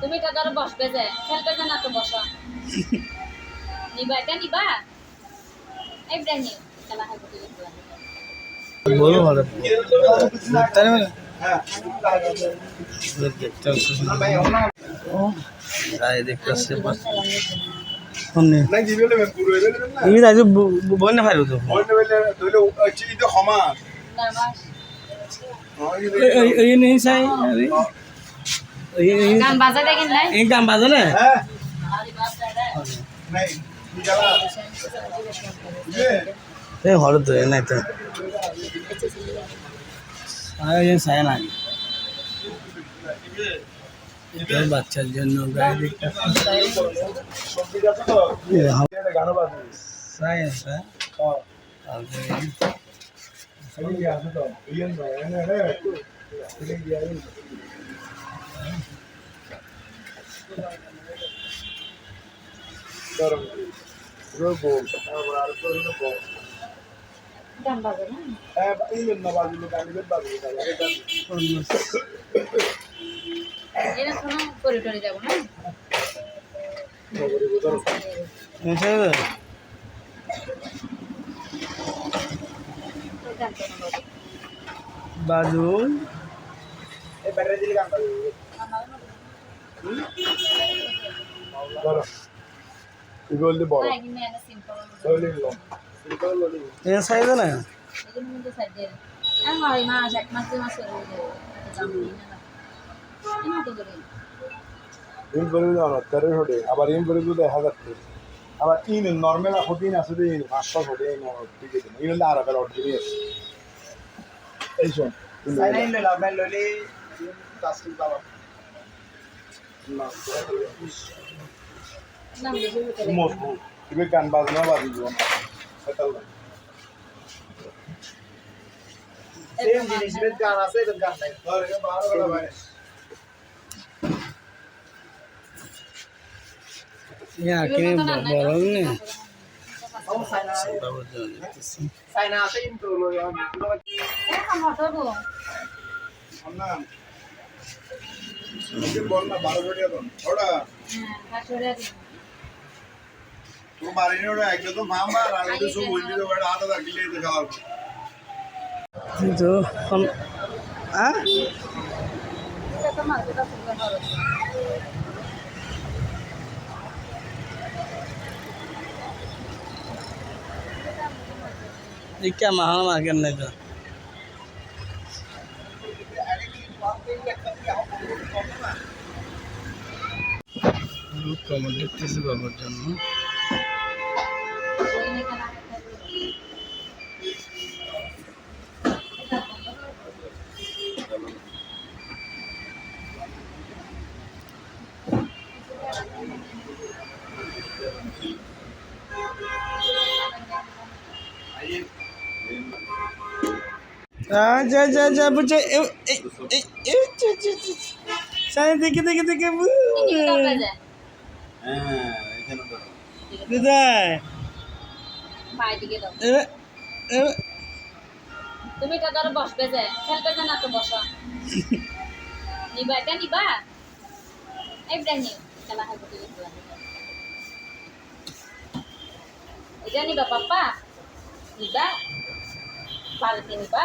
তুমি এটা ধরো বসবে যে খেলবে যে না তো বসো? নিবা এটা নিবা? এইটা নিও খেলা খেলা বলো ভালো। তুমি আজ বই তো এই চাই গান বাজা দেখেন নাই? এই গান বাজে না? এই হরে তো নাই তো। চাই না এটা বাচ্চার জন্য গাড়ি দেখতে চাই আছে বাজে না এটা শোনো করে টরে যাব না গান শোনো বাবু। বাজু না, কিন্তু এটা simple। এ না এগুলো কিন্তু side দিয়ে দিন। আর মাস, এক মাস, দুই মাস হয়ে গেলে দাম দিই না। এমন তো করি। ইন করে দাও না তেরো হোটে আবার ইন করে দিলে হাজার আবার ইন নর্মাল হোটিন আছে যে পাঁচশো হোটে ইন ঠিক আছে ইন হলে আর আবার অর্ডারই আছে এই শোন লাগে। মজবুত। তুমি গান বাজনা বাজি দিব না। সেটাল না। সেম জিনিস গান আছে গান নাই। ধর এটা বারো বেলা বাইরে কি এগুলো তো না, না, বড় না। নে এ, আমার তো গো। না বল না বারো বেলা। তো হ্যাঁ, শাশুড়ি তো মামা আর আমি তো সব বললি তো ওটা হাতে রাখলে তো খাওয়া কিন্তু হ্যাঁ? তো। দুধ কমন দেখতেছি বাবার জন্য। আচ্ছা আচ্ছা আচ্ছা বুঝছে সাই দেখে দেখে দেখে এদিকে দরকার যায়। হ্যাঁ এখানে তো কোথায় পায়ের দিকে দাও। এ, এ, তুমি এটা ধরো বসবে যে খেলবে যে না তো বসো নিবা এটা নিবা এইটা নিও খেলা খেলব তুমি খেলা এটা নিবা পাপ্পা নিবা বাড়িতে নিবা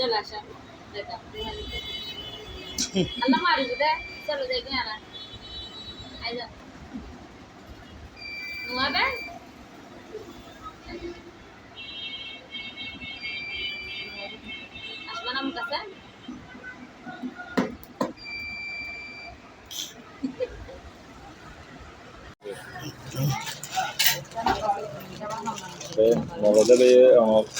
চলো আসো দেখা আল্লাহ মারি দে চলো দেখি আনা আই যা নুয়াবে আসবে না আমার কাছে আমার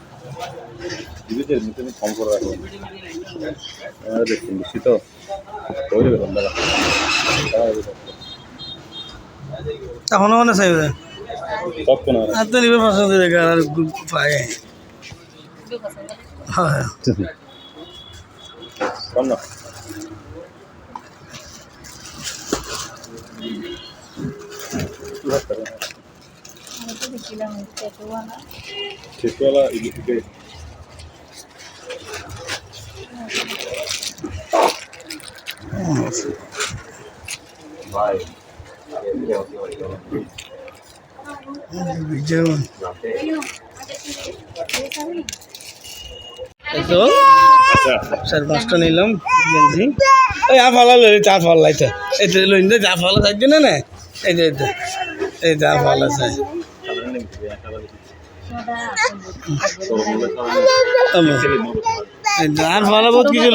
বাবা মা জীবিতের মধ্যে কম করে রাখবেন আমরা দেখছেন বেশি তো ওই দেবেন দাদা তখনও মনে চাইবে তো নিবে পছন্দ দেখে আর পায়। হয় না। শেষওয়ালা ইলিশকে ভাই যেমন এই তো আচ্ছা চার পাঁচটা নিলাম গেঞ্জি ওই আ ফালা লই চা ফল লাইতে এই তো দে চা ফল থাকবে না না? এই যে এই চা ফল আছে আর ফল বহুত কিছু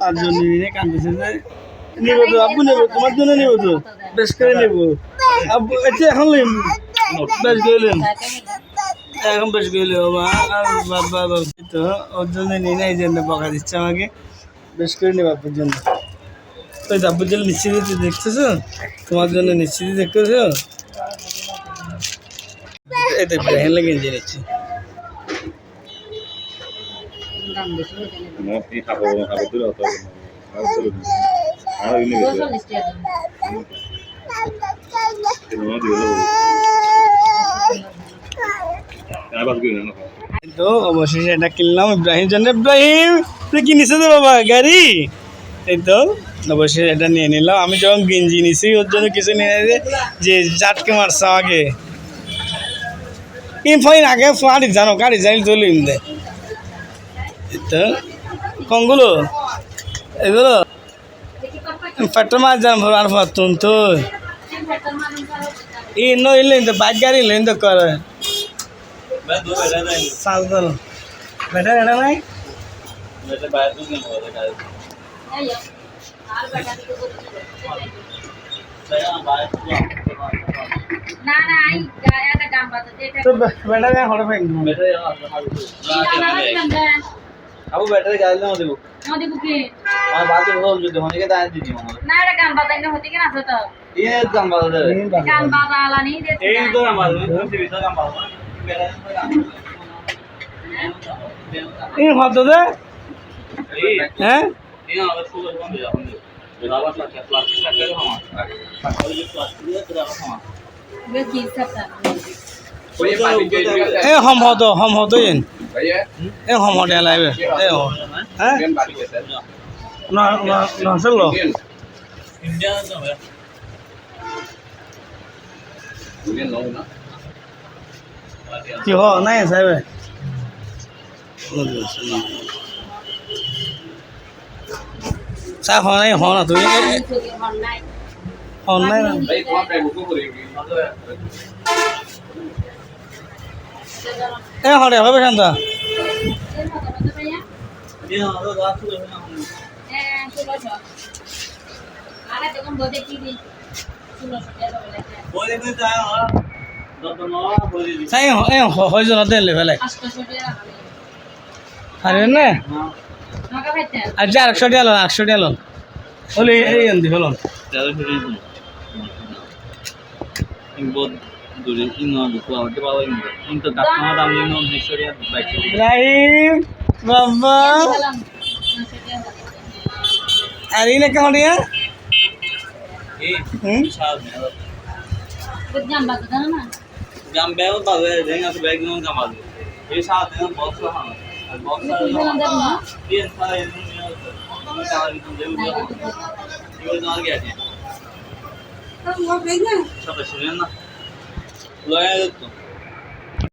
তার জন্য নিয়ে যে, নিব তো আপু নেব, তোমার জন্য তো, বেশ করে নেব। আব্বু এখন লইম বেশ লইম এখন বেশ করে লইম বাবা বাবা তো, ওর জন্য নিয়ে নাই বকা দিচ্ছে আমাকে। বেশ করে নেব আপুর জন্য। তো আব্বুর জন্য নিশ্চিত দেখতেছো? তোমার জন্য নিশ্চিত দেখতেছো? এই তো ব্রাহিন লাগে নিচ্ছি তো অবশেষে এটা কিনলাম ইব্রাহিম জন্য ইব্রাহিম, তুই কিনেছে তো বাবা? গাড়ি? এই তো, অবশেষে এটা নিয়ে নিলাম। আমি যখন গেঞ্জি নিছি, ওর জন্য কিছু নিয়ে যে জাটকে মারছে আগে ইন ফাইন আগে ফাড়ি জানো, গাড়ি জানি চলে দে। তো কঙ্গুলো এগুলো পেট্রো মাছ যান আর ফাতুন তো। ই নো ইলে তো বাইক গাড়ি লেন তো করে। সাল আবু ব্যাটারি গাড়ি নাও দেবো নদী বুকে? আমার বাজে হোল যদি হনিকে দাঁড় দিদি মনে না এটা গান বাজাইলে হতে কিনা আছে তো? ইয়ে দাম বাজা গান বাজালা নি দে এই তো দাম বাজা তুমি ভিতর দাম বাজা এই হদ দে। হ্যাঁ? এই আমাদের ফুল বন্ধ এখন রাবার প্লাস্টিক প্লাস্টিক টাকা আমার প্লাস্টিক দিয়ে তোরা আমার কি এই হম হদ হম হদ ইন এই হম হদ লাইবে এই হম হ্যাঁ না না না চলো ইন্ডিয়া তো হবে কি হ নাই সাহেব চা হ নাই হ না তুমি সুগে হন নাই হ এ হরে হবে শান্ত এই আমাদের গাছ ছিল না হ্যাঁ ষোলোশো আরে তখন বোধে কি দি ষোলোশো টাকা বলে বই দেখতে চাই আমার দত নয় বই দিদি চাই এ জন দেন লেভেলে আটশোশো না নকা ভাইতে যে আরেকশো টিয়া লোন আটশো টিয়া লোন হলে এই আনতে বহুত দূরে কিনো দুটো আমাকে পাওয়া কিন্তু কিন্তু কাস্টমার দাম নিয়ে উনিশশো টাকা বাইকশো রাহিম বাবা। গেলাম আর এই না কেমন রিয়া? এই হুম? সাত জাম বাদ জানো না জাম ব্যাগ পাবে দেন আছে ব্যাগ নিয়ে কামাল এই সাত দিন বক্স হানা আর বক্স গেলাম দেব না? দিয়ে সারা এর নিয়ে আমি কামাল